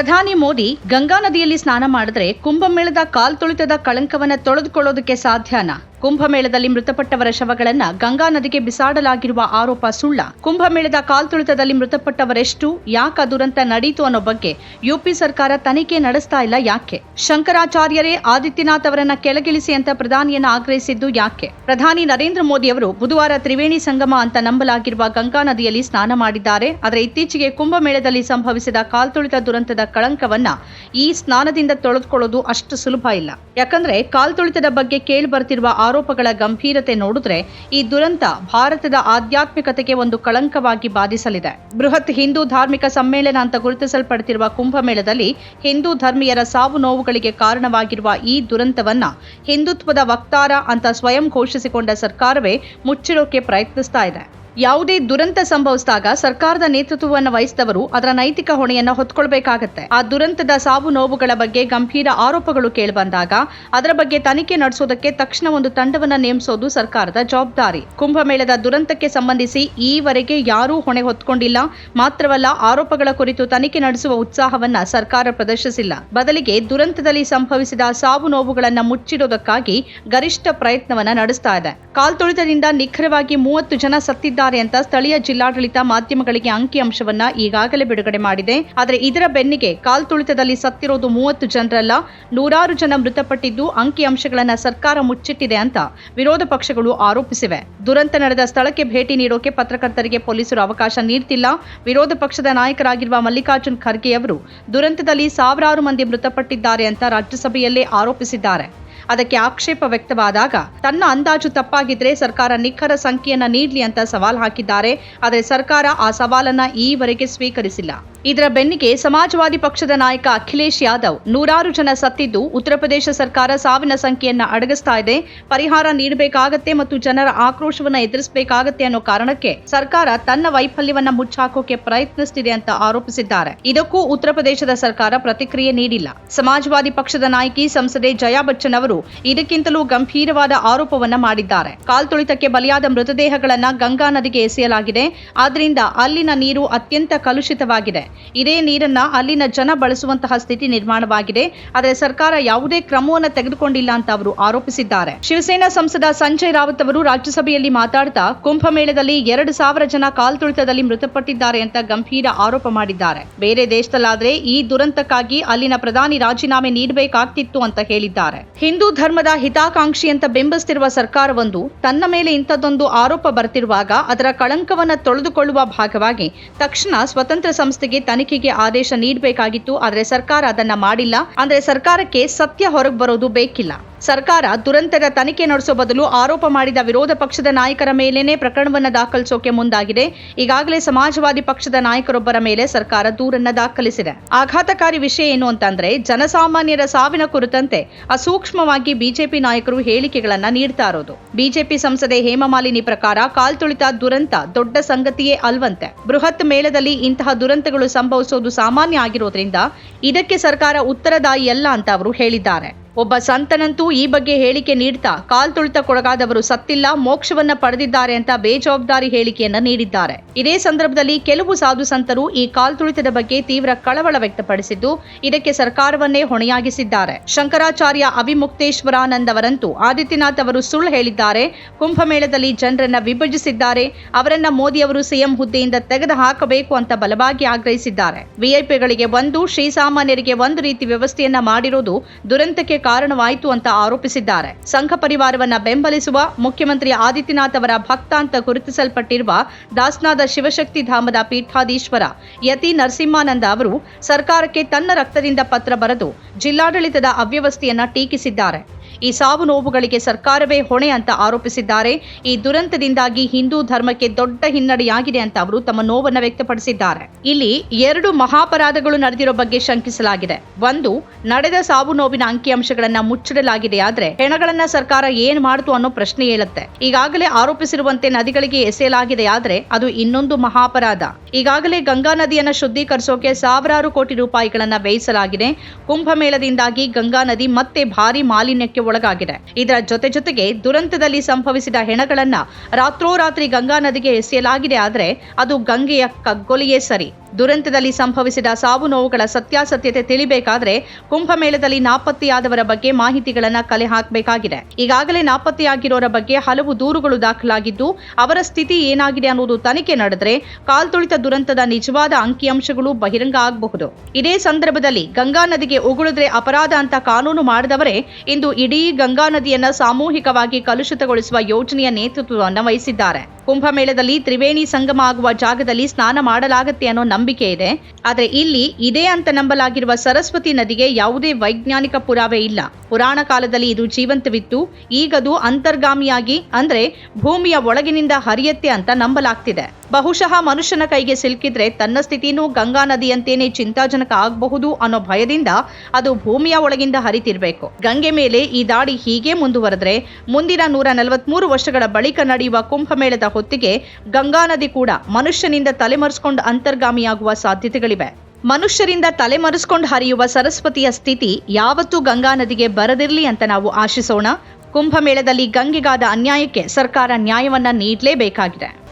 ಪ್ರಧಾನಿ ಮೋದಿ ಗಂಗಾ ನದಿಯಲ್ಲಿ ಸ್ನಾನ ಮಾಡಿದ್ರೆ ಕುಂಭಮೇಳದ ಕಾಲ್ತುಳಿತದ ಕಳಂಕವನ್ನ ತೊಳೆದುಕೊಳ್ಳೋದಕ್ಕೆ ಸಾಧ್ಯನಾ? ಕುಂಭಮೇಳದಲ್ಲಿ ಮೃತಪಟ್ಟವರ ಶವಗಳನ್ನು ಗಂಗಾ ನದಿಗೆ ಬಿಸಾಡಲಾಗಿರುವ ಆರೋಪ ಸುಳ್ಳ. ಕುಂಭಮೇಳದ ಕಾಲ್ತುಳಿತದಲ್ಲಿ ಮೃತಪಟ್ಟವರೆಷ್ಟು, ಯಾಕ ದುರಂತ ನಡೀತು ಅನ್ನೋ ಬಗ್ಗೆ ಯುಪಿ ಸರ್ಕಾರ ತನಿಖೆ ನಡೆಸ್ತಾ ಇಲ್ಲ, ಯಾಕೆ? ಶಂಕರಾಚಾರ್ಯರೇ ಆದಿತ್ಯನಾಥ್ ಅವರನ್ನ ಕೆಳಗಿಳಿಸಿ ಅಂತ ಪ್ರಧಾನಿಯನ್ನ ಆಗ್ರಹಿಸಿದ್ದು ಯಾಕೆ? ಪ್ರಧಾನಿ ನರೇಂದ್ರ ಮೋದಿ ಅವರು ಬುಧವಾರ ತ್ರಿವೇಣಿ ಸಂಗಮ ಅಂತ ನಂಬಲಾಗಿರುವ ಗಂಗಾ ನದಿಯಲ್ಲಿ ಸ್ನಾನ ಮಾಡಿದ್ದಾರೆ. ಆದರೆ ಇತ್ತೀಚೆಗೆ ಕುಂಭಮೇಳದಲ್ಲಿ ಸಂಭವಿಸಿದ ಕಾಲ್ತುಳಿತ ದುರಂತದ ಕಳಂಕವನ್ನ ಈ ಸ್ನಾನದಿಂದ ತೊಳೆದುಕೊಳ್ಳೋದು ಅಷ್ಟು ಸುಲಭ ಇಲ್ಲ. ಯಾಕಂದ್ರೆ ಕಾಲ್ತುಳಿತದ ಬಗ್ಗೆ ಕೇಳಿ ಬರ್ತಿರುವ ಆರೋಪಗಳ ಗಂಭೀರತೆ ನೋಡಿದ್ರೆ ಈ ದುರಂತ ಭಾರತದ ಆಧ್ಯಾತ್ಮಿಕತೆಗೆ ಒಂದು ಕಳಂಕವಾಗಿ ಬಾಧಿಸಲಿದೆ. ಬೃಹತ್ ಹಿಂದೂ ಧಾರ್ಮಿಕ ಸಮ್ಮೇಳನ ಅಂತ ಗುರುತಿಸಲ್ಪಡುತ್ತಿರುವ ಕುಂಭಮೇಳದಲ್ಲಿ ಹಿಂದೂ ಧರ್ಮೀಯರ ಸಾವು ನೋವುಗಳಿಗೆ ಕಾರಣವಾಗಿರುವ ಈ ದುರಂತವನ್ನ ಹಿಂದುತ್ವದ ವಕ್ತಾರ ಅಂತ ಸ್ವಯಂ ಘೋಷಿಸಿಕೊಂಡ ಸರ್ಕಾರವೇ ಮುಚ್ಚಿಡೋಕೆ ಪ್ರಯತ್ನಿಸ್ತಾ ಇದೆ. ಯಾವುದೇ ದುರಂತ ಸಂಭವಿಸಿದಾಗ ಸರ್ಕಾರದ ನೇತೃತ್ವವನ್ನು ವಹಿಸಿದವರು ಅದರ ನೈತಿಕ ಹೊಣೆಯನ್ನು ಹೊತ್ಕೊಳ್ಬೇಕಾಗತ್ತೆ. ಆ ದುರಂತದ ಸಾವು ನೋವುಗಳ ಬಗ್ಗೆ ಗಂಭೀರ ಆರೋಪಗಳು ಕೇಳಿಬಂದಾಗ ಅದರ ಬಗ್ಗೆ ತನಿಖೆ ನಡೆಸೋದಕ್ಕೆ ತಕ್ಷಣ ಒಂದು ತಂಡವನ್ನು ನೇಮಿಸೋದು ಸರ್ಕಾರದ ಜವಾಬ್ದಾರಿ. ಕುಂಭಮೇಳದ ದುರಂತಕ್ಕೆ ಸಂಬಂಧಿಸಿ ಈವರೆಗೆ ಯಾರೂ ಹೊಣೆ ಹೊತ್ಕೊಂಡಿಲ್ಲ. ಮಾತ್ರವಲ್ಲ ಆರೋಪಗಳ ಕುರಿತು ತನಿಖೆ ನಡೆಸುವ ಉತ್ಸಾಹವನ್ನ ಸರ್ಕಾರ ಪ್ರದರ್ಶಿಸಿಲ್ಲ. ಬದಲಿಗೆ ದುರಂತದಲ್ಲಿ ಸಂಭವಿಸಿದ ಸಾವು ನೋವುಗಳನ್ನು ಮುಚ್ಚಿಡೋದಕ್ಕಾಗಿ ಗರಿಷ್ಠ ಪ್ರಯತ್ನವನ್ನ ನಡೆಸ್ತಾ ಇದೆ. ಕಾಲ್ತುಳಿತದಿಂದ ನಿಖರವಾಗಿ ಮೂವತ್ತು ಜನ ಸತ್ತಿದ್ದಾರೆ ಅಂತ ಸ್ಥಳೀಯ ಜಿಲ್ಲಾಡಳಿತ ಮಾಧ್ಯಮಗಳಿಗೆ ಅಂಕಿಅಂಶವನ್ನ ಈಗಾಗಲೇ ಬಿಡುಗಡೆ ಮಾಡಿದೆ. ಆದರೆ ಇದರ ಬೆನ್ನಿಗೆ ಕಾಲ್ತುಳಿತದಲ್ಲಿ ಸತ್ತಿರೋದು ಮೂವತ್ತು ಜನರಲ್ಲ, ನೂರಾರು ಜನ ಮೃತಪಟ್ಟಿದ್ದು ಅಂಕಿಅಂಶಗಳನ್ನ ಸರ್ಕಾರ ಮುಚ್ಚಿಟ್ಟಿದೆ ಅಂತ ವಿರೋಧ ಪಕ್ಷಗಳು ಆರೋಪಿಸಿವೆ. ದುರಂತ ನಡೆದ ಸ್ಥಳಕ್ಕೆ ಭೇಟಿ ನೀಡೋಕೆ ಪತ್ರಕರ್ತರಿಗೆ ಪೊಲೀಸರು ಅವಕಾಶ ನೀಡ್ತಿಲ್ಲ. ವಿರೋಧ ಪಕ್ಷದ ನಾಯಕರಾಗಿರುವ ಮಲ್ಲಿಕಾರ್ಜುನ್ ಖರ್ಗೆ ಅವರು, ದುರಂತದಲ್ಲಿ ಸಾವಿರಾರು ಮಂದಿ ಮೃತಪಟ್ಟಿದ್ದಾರೆ ಅಂತ ರಾಜ್ಯಸಭೆಯಲ್ಲೇ ಆರೋಪಿಸಿದ್ದಾರೆ. ಅದಕ್ಕೆ ಆಕ್ಷೇಪ ವ್ಯಕ್ತವಾದಾಗ, ತನ್ನ ಅಂದಾಜು ತಪ್ಪಾಗಿದ್ರೆ ಸರ್ಕಾರ ನಿಖರ ಸಂಖ್ಯೆಯನ್ನ ನೀಡಲಿ ಅಂತ ಸವಾಲ್ ಹಾಕಿದ್ದಾರೆ, ಆದರೆ ಸರ್ಕಾರ ಆ ಸವಾಲನ್ನ ಈವರೆಗೆ ಸ್ವೀಕರಿಸಿಲ್ಲ. ಇದರ ಬೆನ್ನಿಗೆ ಸಮಾಜವಾದಿ ಪಕ್ಷದ ನಾಯಕ ಅಖಿಲೇಶ್ ಯಾದವ್ ನೂರಾರು ಜನ ಸತ್ತಿದ್ದು ಉತ್ತರ ಪ್ರದೇಶ ಸರ್ಕಾರ ಸಾವಿನ ಸಂಖ್ಯೆಯನ್ನು ಅಡಗಿಸ್ತಾ ಇದೆ. ಪರಿಹಾರ ನೀಡಬೇಕಾಗತ್ತೆ ಮತ್ತು ಜನರ ಆಕ್ರೋಶವನ್ನು ಎದುರಿಸಬೇಕಾಗತ್ತೆ ಅನ್ನೋ ಕಾರಣಕ್ಕೆ ಸರ್ಕಾರ ತನ್ನ ವೈಫಲ್ಯವನ್ನ ಮುಚ್ಚಾಕೋಕೆ ಪ್ರಯತ್ನಿಸುತ್ತಿದೆ ಅಂತ ಆರೋಪಿಸಿದ್ದಾರೆ. ಇದಕ್ಕೂ ಉತ್ತರ ಪ್ರದೇಶದ ಸರ್ಕಾರ ಪ್ರತಿಕ್ರಿಯೆ ನೀಡಿಲ್ಲ. ಸಮಾಜವಾದಿ ಪಕ್ಷದ ನಾಯಕಿ ಸಂಸದೆ ಜಯಾ ಬಚ್ಚನ್ ಅವರು ಇದಕ್ಕಿಂತಲೂ ಗಂಭೀರವಾದ ಆರೋಪವನ್ನ ಮಾಡಿದ್ದಾರೆ. ಕಾಲ್ತುಳಿತಕ್ಕೆ ಬಲಿಯಾದ ಮೃತದೇಹಗಳನ್ನ ಗಂಗಾ ನದಿಗೆ ಎಸೆಯಲಾಗಿದೆ. ಆದ್ರಿಂದ ಅಲ್ಲಿನ ನೀರು ಅತ್ಯಂತ ಕಲುಷಿತವಾಗಿದೆ. ಇದೇ ನೀರನ್ನ ಅಲ್ಲಿನ ಜನ ಬಳಸುವಂತಹ ಸ್ಥಿತಿ ನಿರ್ಮಾಣವಾಗಿದೆ. ಆದರೆ ಸರ್ಕಾರ ಯಾವುದೇ ಕ್ರಮವನ್ನು ತೆಗೆದುಕೊಂಡಿಲ್ಲ ಅಂತ ಅವರು ಆರೋಪಿಸಿದ್ದಾರೆ. ಶಿವಸೇನಾ ಸಂಸದ ಸಂಜಯ್ ರಾವತ್ ಅವರು ರಾಜ್ಯಸಭೆಯಲ್ಲಿ ಮಾತಾಡ್ತಾ ಕುಂಭಮೇಳದಲ್ಲಿ ಎರಡು ಸಾವಿರ ಜನ ಕಾಲ್ತುಳಿತದಲ್ಲಿ ಮೃತಪಟ್ಟಿದ್ದಾರೆ ಅಂತ ಗಂಭೀರ ಆರೋಪ ಮಾಡಿದ್ದಾರೆ. ಬೇರೆ ದೇಶದಲ್ಲಾದ್ರೆ ಈ ದುರಂತಕ್ಕಾಗಿ ಅಲ್ಲಿನ ಪ್ರಧಾನಿ ರಾಜೀನಾಮೆ ನೀಡಬೇಕಾಗ್ತಿತ್ತು ಅಂತ ಹೇಳಿದ್ದಾರೆ. ಹಿಂದೂ ಧರ್ಮದ ಹಿತಾಕಾಂಕ್ಷಿ ಅಂತ ಬಿಂಬಿಸ್ತಿರುವ ಸರ್ಕಾರವೊಂದು ತನ್ನ ಮೇಲೆ ಇಂಥದ್ದೊಂದು ಆರೋಪ ಬರ್ತಿರುವಾಗ ಅದರ ಕಳಂಕವನ್ನ ತೊಳೆದುಕೊಳ್ಳುವ ಭಾಗವಾಗಿ ತಕ್ಷಣ ಸ್ವತಂತ್ರ ಸಂಸ್ಥೆಗೆ ತನಿಖೆಗೆ ಆದೇಶ ನೀಡಬೇಕಾಗಿತ್ತು ಆದರೆ ಸರ್ಕಾರ ಅದನ್ನ ಮಾಡಿಲ್ಲ. ಅಂದ್ರೆ ಸರ್ಕಾರಕ್ಕೆ ಸತ್ಯ ಹೊರಗೆ ಬರೋದು ಬೇಕಿಲ್ಲ. ಸರ್ಕಾರ ದುರಂತದ ತನಿಖೆ ನಡೆಸೋ ಬದಲು ಆರೋಪ ಮಾಡಿದ ವಿರೋಧ ಪಕ್ಷದ ನಾಯಕರ ಮೇಲೇನೆ ಪ್ರಕರಣವನ್ನು ದಾಖಲಿಸೋಕೆ ಮುಂದಾಗಿದೆ. ಈಗಾಗಲೇ ಸಮಾಜವಾದಿ ಪಕ್ಷದ ನಾಯಕರೊಬ್ಬರ ಮೇಲೆ ಸರ್ಕಾರ ದೂರನ್ನ ದಾಖಲಿಸಿದೆ. ಆಘಾತಕಾರಿ ವಿಷಯ ಏನು ಅಂತಂದ್ರೆ, ಜನಸಾಮಾನ್ಯರ ಸಾವಿನ ಕುರಿತಂತೆ ಅಸೂಕ್ಷ್ಮವಾಗಿ ಬಿಜೆಪಿ ನಾಯಕರು ಹೇಳಿಕೆಗಳನ್ನ ನೀಡ್ತಾ ಇರೋದು. ಬಿಜೆಪಿ ಸಂಸದೆ ಹೇಮಮಾಲಿನಿ ಪ್ರಕಾರ ಕಾಲ್ತುಳಿತ ದುರಂತ ದೊಡ್ಡ ಸಂಗತಿಯೇ ಅಲ್ವಂತೆ. ಬೃಹತ್ ಮೇಳದಲ್ಲಿ ಇಂತಹ ದುರಂತಗಳು ಸಂಭವಿಸೋದು ಸಾಮಾನ್ಯ ಆಗಿರೋದ್ರಿಂದ ಇದಕ್ಕೆ ಸರ್ಕಾರ ಉತ್ತರದಾಯಿಯಲ್ಲ ಅಂತ ಅವರು ಹೇಳಿದ್ದಾರೆ. ಒಬ್ಬ ಸಂತನಂತೂ ಈ ಬಗ್ಗೆ ಹೇಳಿಕೆ ನೀಡ್ತಾ ಕಾಲ್ತುಳಿತಕ್ಕೊಳಗಾದವರು ಸತ್ತಿಲ್ಲ, ಮೋಕ್ಷವನ್ನ ಪಡೆದಿದ್ದಾರೆ ಅಂತ ಬೇಜವಾಬ್ದಾರಿ ಹೇಳಿಕೆಯನ್ನ ನೀಡಿದ್ದಾರೆ. ಇದೇ ಸಂದರ್ಭದಲ್ಲಿ ಕೆಲವು ಸಾಧು ಸಂತರು ಈ ಕಾಲ್ತುಳಿತದ ಬಗ್ಗೆ ತೀವ್ರ ಕಳವಳ ವ್ಯಕ್ತಪಡಿಸಿದ್ದು, ಇದಕ್ಕೆ ಸರ್ಕಾರವನ್ನೇ ಹೊಣೆಯಾಗಿಸಿದ್ದಾರೆ. ಶಂಕರಾಚಾರ್ಯ ಅವಿಮುಕ್ತೇಶ್ವರಾನಂದ್ ಅವರಂತೂ ಆದಿತ್ಯನಾಥ್ ಅವರು ಸುಳ್ಳು ಹೇಳಿದ್ದಾರೆ, ಕುಂಭಮೇಳದಲ್ಲಿ ಜನರನ್ನ ವಿಭಜಿಸಿದ್ದಾರೆ, ಅವರನ್ನ ಮೋದಿ ಅವರು ಸಿಎಂ ಹುದ್ದೆಯಿಂದ ತೆಗೆದು ಹಾಕಬೇಕು ಅಂತ ಬಲವಾಗಿ ಆಗ್ರಹಿಸಿದ್ದಾರೆ. ವಿಐಪಿಗಳಿಗೆ ಒಂದು, ಶ್ರೀಸಾಮಾನ್ಯರಿಗೆ ಒಂದು ರೀತಿ ವ್ಯವಸ್ಥೆಯನ್ನ ಮಾಡಿರೋದು ದುರಂತಕ್ಕೆ ಕಾರಣವಾಯಿತು ಅಂತ ಆರೋಪಿಸಿದ್ದಾರೆ. ಸಂಘ ಪರಿವಾರವನ್ನ ಬೆಂಬಲಿಸುವ ಮುಖ್ಯಮಂತ್ರಿ ಆದಿತ್ಯನಾಥ್ ಅವರ ಭಕ್ತ ಅಂತ ಗುರುತಿಸಲ್ಪಟ್ಟಿರುವ ದಾಸ್ನಾದ ಶಿವಶಕ್ತಿ ಧಾಮದ ಪೀಠಾಧೀಶ್ವರ ಯತಿ ನರಸಿಂಹಾನಂದ ಅವರು ಸರ್ಕಾರಕ್ಕೆ ತನ್ನ ರಕ್ತದಿಂದ ಪತ್ರ ಬರೆದು ಜಿಲ್ಲಾಡಳಿತದ ಅವ್ಯವಸ್ಥೆಯನ್ನ ಟೀಕಿಸಿದ್ದಾರೆ. ಈ ಸಾವು ನೋವುಗಳಿಗೆ ಸರ್ಕಾರವೇ ಹೊಣೆ ಅಂತ ಆರೋಪಿಸಿದ್ದಾರೆ. ಈ ದುರಂತದಿಂದಾಗಿ ಹಿಂದೂ ಧರ್ಮಕ್ಕೆ ದೊಡ್ಡ ಹಿನ್ನಡೆಯಾಗಿದೆ ಅಂತ ಅವರು ತಮ್ಮ ನೋವನ್ನು ವ್ಯಕ್ತಪಡಿಸಿದ್ದಾರೆ. ಇಲ್ಲಿ ಎರಡು ಮಹಾಪರಾಧಗಳು ನಡೆದಿರೋ ಬಗ್ಗೆ ಶಂಕಿಸಲಾಗಿದೆ. ಒಂದು, ನಡೆದ ಸಾವು ನೋವಿನ ಅಂಕಿಅಂಶಗಳನ್ನ ಮುಚ್ಚಿಡಲಾಗಿದೆ. ಆದ್ರೆ ಹೆಣಗಳನ್ನ ಸರ್ಕಾರ ಏನ್ ಮಾಡ್ತು ಅನ್ನೋ ಪ್ರಶ್ನೆ ಏಳುತ್ತೆ. ಈಗಾಗಲೇ ಆರೋಪಿಸಿರುವಂತೆ ನದಿಗಳಿಗೆ ಎಸೆಯಲಾಗಿದೆ. ಆದ್ರೆ ಅದು ಇನ್ನೊಂದು ಮಹಾಪರಾಧ. ಈಗಾಗಲೇ ಗಂಗಾ ನದಿಯನ್ನ ಶುದ್ಧೀಕರಿಸೋಕೆ ಸಾವಿರಾರು ಕೋಟಿ ರೂಪಾಯಿಗಳನ್ನ ವ್ಯಯಿಸಲಾಗಿದೆ. ಕುಂಭಮೇಳದಿಂದಾಗಿ ಗಂಗಾ ನದಿ ಮತ್ತೆ ಭಾರಿ ಮಾಲಿನ್ಯಕ್ಕೆ ಒಳಗಾಗಿದೆ. ಇದರ ಜೊತೆ ಜೊತೆಗೆ ದುರಂತದಲ್ಲಿ ಸಂಭವಿಸಿದ ಹೆಣಗಳನ್ನ ರಾತ್ರೋರಾತ್ರಿ ಗಂಗಾ ನದಿಗೆ ಎಸೆಯಲಾಗಿದೆ. ಆದರೆ ಅದು ಗಂಗೆಯ ಕಗ್ಗೊಲೆಯೇ ಸರಿ. ದುರಂತದಲ್ಲಿ ಸಂಭವಿಸಿದ ಸಾವು ನೋವುಗಳ ಸತ್ಯಾಸತ್ಯತೆ ತಿಳಿಬೇಕಾದ್ರೆ ಕುಂಭಮೇಳದಲ್ಲಿ ನಾಪತ್ತೆಯಾದವರ ಬಗ್ಗೆ ಮಾಹಿತಿಗಳನ್ನು ಕಲೆ ಹಾಕಬೇಕಾಗಿದೆ. ಈಗಾಗಲೇ ನಾಪತ್ತೆಯಾಗಿರೋರ ಬಗ್ಗೆ ಹಲವು ದೂರುಗಳು ದಾಖಲಾಗಿದ್ದು, ಅವರ ಸ್ಥಿತಿ ಏನಾಗಿದೆ ಅನ್ನೋದು ತನಿಖೆ ನಡೆದರೆ ಕಾಲ್ತುಳಿತ ದುರಂತದ ನಿಜವಾದ ಅಂಕಿಅಂಶಗಳು ಬಹಿರಂಗ ಆಗಬಹುದು. ಇದೇ ಸಂದರ್ಭದಲ್ಲಿ ಗಂಗಾ ನದಿಗೆ ಉಗುಳಿದ್ರೆ ಅಪರಾಧ ಅಂತ ಕಾನೂನು ಮಾಡಿದವರೇ ಇಂದು ಇಡೀ ಗಂಗಾ ನದಿಯನ್ನ ಸಾಮೂಹಿಕವಾಗಿ ಕಲುಷಿತಗೊಳಿಸುವ ಯೋಜನೆಯ ನೇತೃತ್ವವನ್ನು ವಹಿಸಿದ್ದಾರೆ. ಕುಂಭಮೇಳದಲ್ಲಿ ತ್ರಿವೇಣಿ ಸಂಗಮ ಆಗುವ ಜಾಗದಲ್ಲಿ ಸ್ನಾನ ಮಾಡಲಾಗತ್ತೆ ಅನ್ನೋ ನಂಬಿಕೆ ಇದೆ. ಆದರೆ ಇಲ್ಲಿ ಇದೆ ಅಂತ ನಂಬಲಾಗಿರುವ ಸರಸ್ವತಿ ನದಿಗೆ ಯಾವುದೇ ವೈಜ್ಞಾನಿಕ ಪುರಾವೆ ಇಲ್ಲ. ಪುರಾಣ ಕಾಲದಲ್ಲಿ ಇದು ಜೀವಂತವಿತ್ತು. ಈಗದು ಅಂತರ್ಗಾಮಿಯಾಗಿ ಅಂದ್ರೆ ಭೂಮಿಯ ಒಳಗಿನಿಂದ ಹರಿಯತ್ತೆ ಅಂತ ನಂಬಲಾಗ್ತಿದೆ. ಬಹುಶಃ ಮನುಷ್ಯನ ಕೈಗೆ ಸಿಲುಕಿದ್ರೆ ತನ್ನ ಸ್ಥಿತಿನೂ ಗಂಗಾ ನದಿಯಂತೇನೆ ಚಿಂತಾಜನಕ ಆಗಬಹುದು ಅನ್ನೋ ಭಯದಿಂದ ಅದು ಭೂಮಿಯ ಒಳಗಿಂದ ಹರಿತಿರ್ಬೇಕು. ಗಂಗೆ ಮೇಲೆ ಈ ದಾಳಿ ಹೀಗೆ ಮುಂದುವರೆದ್ರೆ ಮುಂದಿನ ನೂರ ನಲವತ್ಮೂರು ವರ್ಷಗಳ ಬಳಿಕ ನಡೆಯುವ ಕುಂಭಮೇಳದ ಹೊತ್ತಿಗೆ ಗಂಗಾ ನದಿ ಕೂಡ ಮನುಷ್ಯನಿಂದ ತಲೆಮರೆಸ್ಕೊಂಡು ಅಂತರ್ಗಾಮಿಯಾಗುವ ಸಾಧ್ಯತೆಗಳಿವೆ. ಮನುಷ್ಯರಿಂದ ತಲೆಮರೆಸ್ಕೊಂಡು ಹರಿಯುವ ಸರಸ್ವತಿಯ ಸ್ಥಿತಿ ಯಾವತ್ತೂ ಗಂಗಾ ನದಿಗೆ ಬರದಿರಲಿ ಅಂತ ನಾವು ಆಶಿಸೋಣ. ಕುಂಭಮೇಳದಲ್ಲಿ ಗಂಗೆಗಾದ ಅನ್ಯಾಯಕ್ಕೆ ಸರ್ಕಾರ ನ್ಯಾಯವನ್ನ ನೀಡಲೇಬೇಕಾಗಿದೆ.